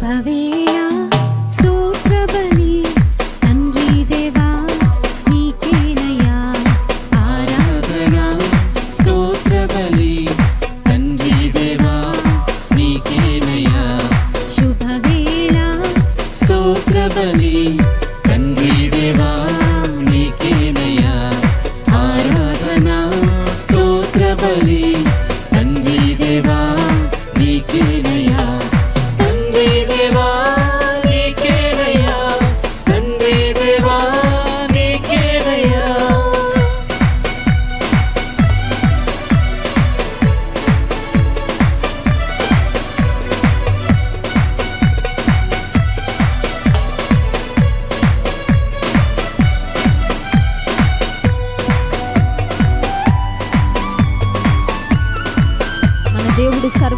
శుభవేళ స్తోత్రబలి తండ్రి దేవా నీకేనయ్యా ఆరాధన స్తోత్ర బలి తండ్రి దేవా నీకేనయ్యా శుభవేళ స్తోత్ర బలి తండ్రి దేవా నీకేనయ్యా ఆరాధన స్తోత్ర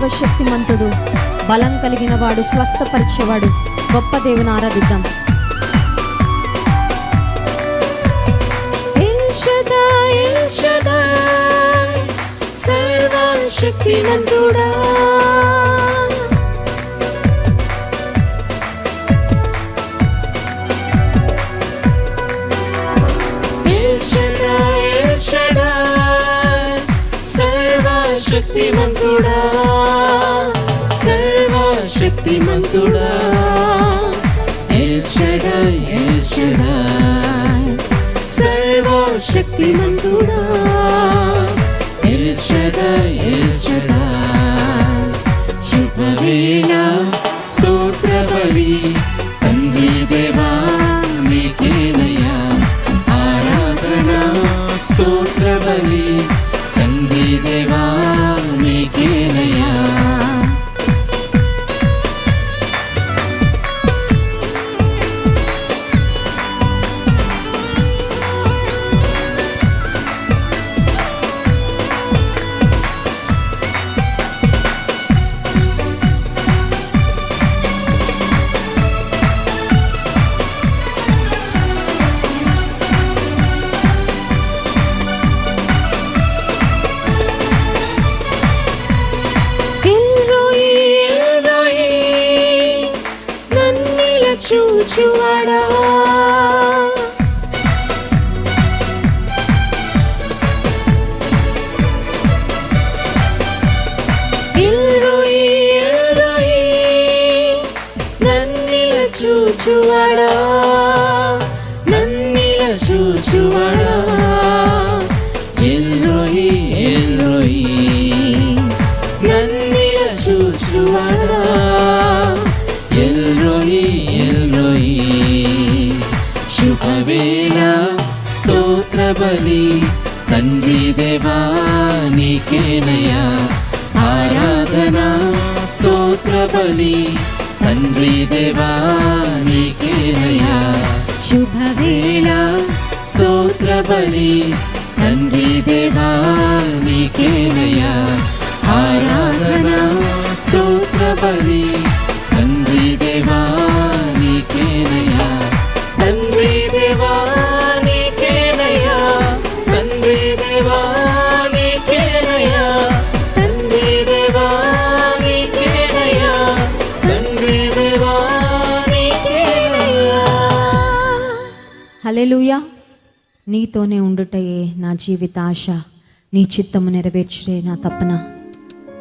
సర్వశక్తిమంతుడు. బలం కలిగిన వాడు స్వస్థపరిచేవాడు. గొప్ప దేవుని ఆరాధిద్దాం. ఎల్ సర్వశక్తిమంతుడా. శక్తిమంతుడా సర్వశక్తిమంతుడా ఎల్ షడాయ్, సర్వశక్తిమంతుడా శుభవేళ స్తోత్ర చూచువాడా? నన్నిల చూచువాడా? ఎల్రోయి ఎల్రోయి నన్నిల చూచువాడా? ఎల్రోయి ఎల్రోయి శుభవేళ స్తోత్ర బలి తండ్రి దేవా నీకేనయ్యా ఆరాధన స్తోత్ర బలి తండ్రి దేవా నీకేనయ్యా. శుభవేళ. స్తోత్ర బలి తండ్రి దేవా నీకేనయ్యా. ఆరాధన స్తోత్ర బలి హల్లెలూయా. నీతోనే ఉండుటయే నా జీవిత ఆశ నీ చిత్తము నెరవేర్చుడే నా తపన.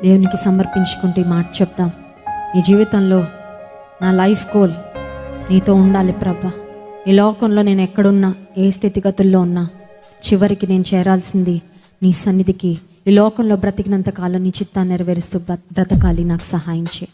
దేవునికి సమర్పించుకుంటే మాట చెప్తాం. నీ జీవితంలో నా లైఫ్ గోల్ నీతో ఉండాలి ప్రభా. ఈ లోకంలో నేను ఎక్కడున్నా ఏ స్థితిగతుల్లో ఉన్నా చివరికి నేను చేరాల్సింది నీ సన్నిధికి. ఈ లోకంలో బ్రతికినంత కాలం నీ చిత్తాన్ని నెరవేరుస్తూ బ్ర- బ్రతకాలి నాకు సహాయం చేయి.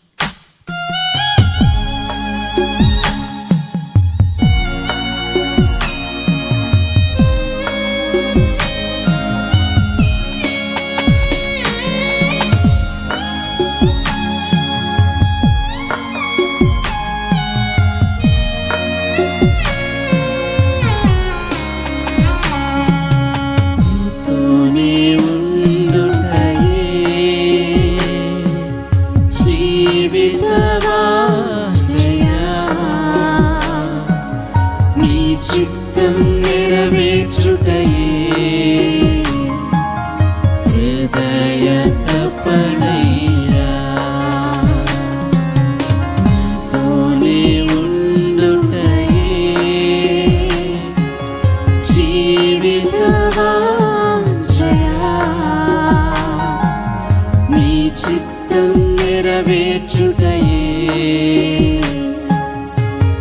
జీవితవా నీ చిత్తం నెరవేర్చుటయే.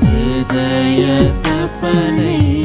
హృదయ తపనే.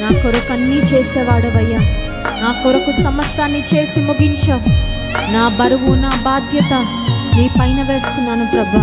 నా కొరకు అన్నీ చేసేవాడవయ్యా. నా కొరకు సమస్తాన్ని చేసి ముగించావు నా బరువు నా బాధ్యత నీ పైన వేస్తున్నాను ప్రభా.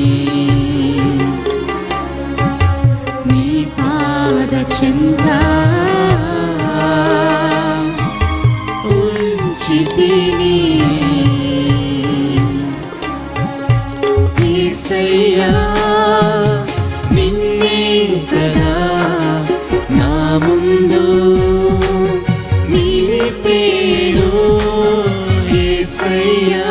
చెంత ఉంచితిని. ఏసయ్యా నిన్నే కదా నా ముందు నిలిపేను. ఏసయ్యా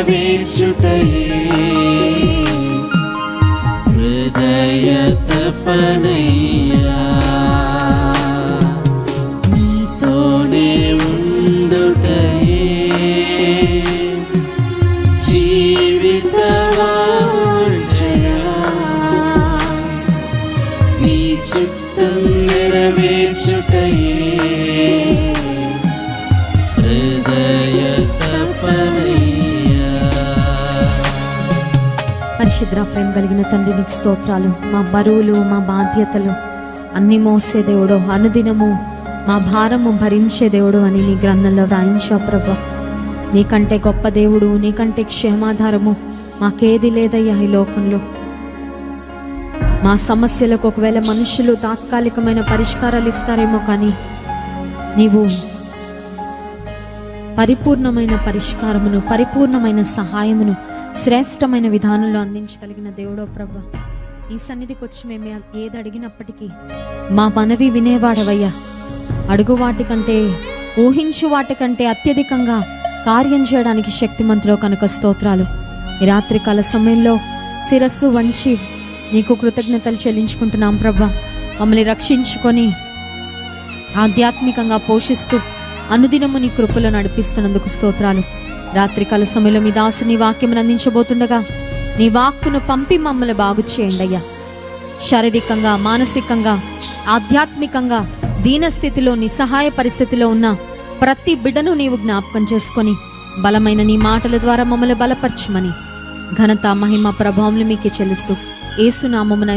నెరవేర్చుటయే హృదయ తపనయ్యా. ప్రేమ కలిగిన తండ్రి నీకు స్తోత్రాలు. మా బరువులు మా బాధ్యతలు అన్ని మోసే దేవుడు. అనుదినము మా భారము భరించే దేవుడు అని నీ గ్రంథంలో వ్రాయించావు ప్రభా. నీకంటే గొప్ప దేవుడు నీకంటే క్షేమాధారము మాకేది లేదయ్యా ఈ లోకంలో. మా సమస్యలకు ఒకవేళ మనుషులు తాత్కాలికమైన పరిష్కారాలు ఇస్తారేమో కానీ నీవు పరిపూర్ణమైన పరిష్కారమును పరిపూర్ణమైన సహాయమును శ్రేష్టమైన విధానంలో అందించగలిగిన దేవుడో ప్రభ. ఈ సన్నిధికి వచ్చి మేము ఏది అడిగినప్పటికీ మా మనవి వినేవాడవయ్యా. అడుగు వాటికంటే ఊహించు వాటికంటే అత్యధికంగా కార్యం చేయడానికి శక్తిమంతులో కనుక స్తోత్రాలు. ఈ రాత్రికాల సమయంలో శిరస్సు వంచి నీకు కృతజ్ఞతలు చెల్లించుకుంటున్నాం ప్రభా. మమ్మల్ని రక్షించుకొని ఆధ్యాత్మికంగా పోషిస్తూ అనుదినము నీ కృపలో నడిపిస్తున్నందుకు స్తోత్రాలు. రాత్రికాల సమయంలో మీ దాసు నీ వాక్యం అందించబోతుండగా నీ వాక్కును పంపి మమ్మల్ని బాగు చేయండి అయ్యా. శారీరకంగా మానసికంగా ఆధ్యాత్మికంగా దీనస్థితిలో నిస్సహాయ పరిస్థితిలో ఉన్న ప్రతి బిడ్డను నీవు జ్ఞాపకం చేసుకొని బలమైన నీ మాటల ద్వారా మమ్మల్ని బలపరచమని ఘనత మహిమ ప్రభావం మీకే చెల్లిస్తూ ఏసునామమున